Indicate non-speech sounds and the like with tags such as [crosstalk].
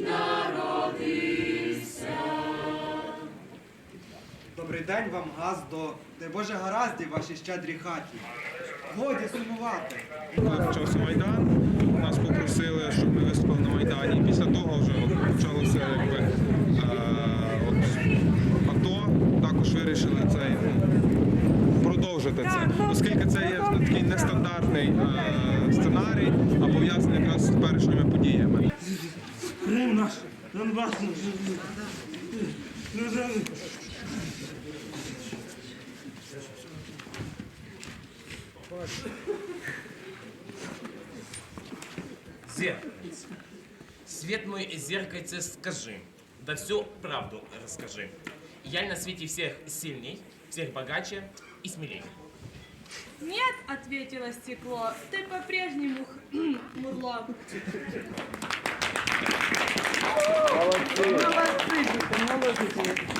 Народився. Добрий день вам, газдо, де Боже гараздів ваші щедрі хаті. Годі сумувати. Почався Майдан, продовжити це, оскільки це є такий нестандартний е, сценарій, а пов'язаний якраз з теперішніми подіями. Крим наш, Донбас наш. Зеркальце. Свет мой зеркальце скажи, да всю правду расскажи. Я на свете всех сильней, всех богаче и смелей. Нет, ответило стекло, ты по-прежнему [clears throat] х- мурло. Молодці, діти, молодці.